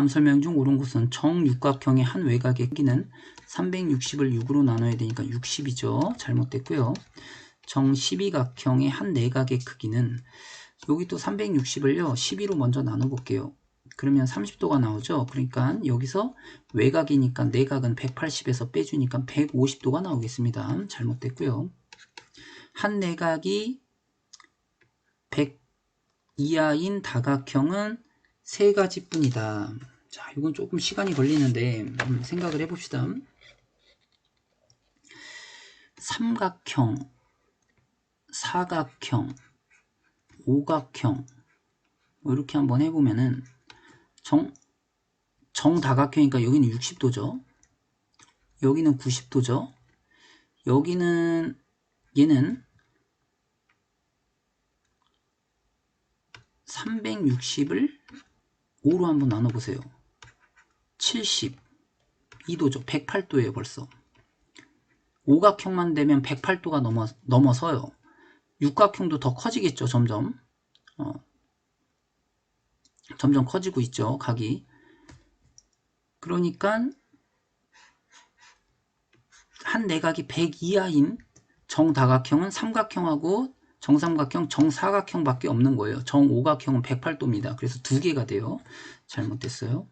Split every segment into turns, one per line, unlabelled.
다음 설명 중 옳은 것은 정육각형의 한 외곽의 크기는 360을 6으로 나눠야 되니까 60이죠. 잘못됐고요. 정12각형의 한 내각의 크기는 여기 또 360을요. 12로 먼저 나눠볼게요. 그러면 30도가 나오죠. 그러니까 여기서 외곽이니까 내각은 180에서 빼주니까 150도가 나오겠습니다. 잘못됐고요. 한 내각이 100 이하인 다각형은 세 가지뿐이다. 자, 이건 조금 시간이 걸리는데 음, 생각을 해봅시다. 삼각형, 사각형, 오각형 뭐 이렇게 한번 해보면은 정 정다각형이니까 여기는 60도죠. 여기는 90도죠. 여기는 얘는 360을 5로 한번 나눠보세요. 70, 2도죠. 108도예요, 벌써. 오각형만 되면 108도가 넘어, 넘어서요. 육각형도 더 커지겠죠, 점점. 어, 점점 커지고 있죠, 각이. 그러니까 한 내각이 100 이하인 정다각형은 삼각형하고 정삼각형, 정사각형밖에 없는 거예요. 정오각형은 108도입니다. 그래서 두 개가 돼요. 잘못됐어요.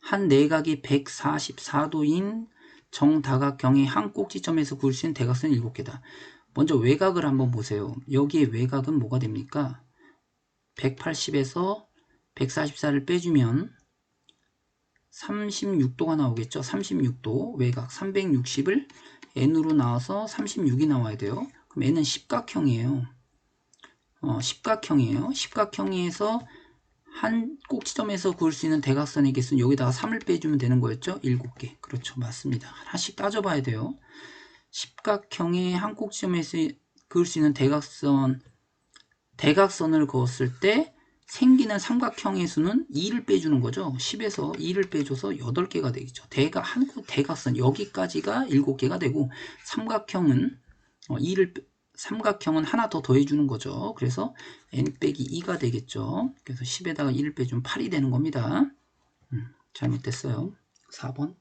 한 내각이 144도인 정다각형의 한 꼭지점에서 그을 수 있는 대각선 7개다. 먼저 외곽을 한번 보세요. 여기에 외곽은 뭐가 됩니까? 180에서 144를 빼주면 36도가 나오겠죠. 36도 외곽 360을 n으로 나와서 36이 나와야 돼요. 그럼 n은 십각형이에요. 어, 십각형이에요. 십각형에서 한 꼭지점에서 그을 수 있는 대각선의 개수는 여기다가 3을 빼주면 되는 거였죠? 7개. 그렇죠. 맞습니다. 하나씩 따져봐야 돼요. 십각형의 한 꼭지점에서 그을 수 있는 대각선, 대각선을 그었을 때 생기는 삼각형의 수는 2를 빼주는 거죠. 10에서 2를 빼줘서 8개가 되겠죠. 대각, 한 대각선, 여기까지가 7개가 되고, 삼각형은 2를 삼각형은 하나 더 더해주는 거죠. 그래서 n 빼기 2가 되겠죠. 그래서 10에다가 1을 빼주면 8이 되는 겁니다. 음, 잘못됐어요. 4번.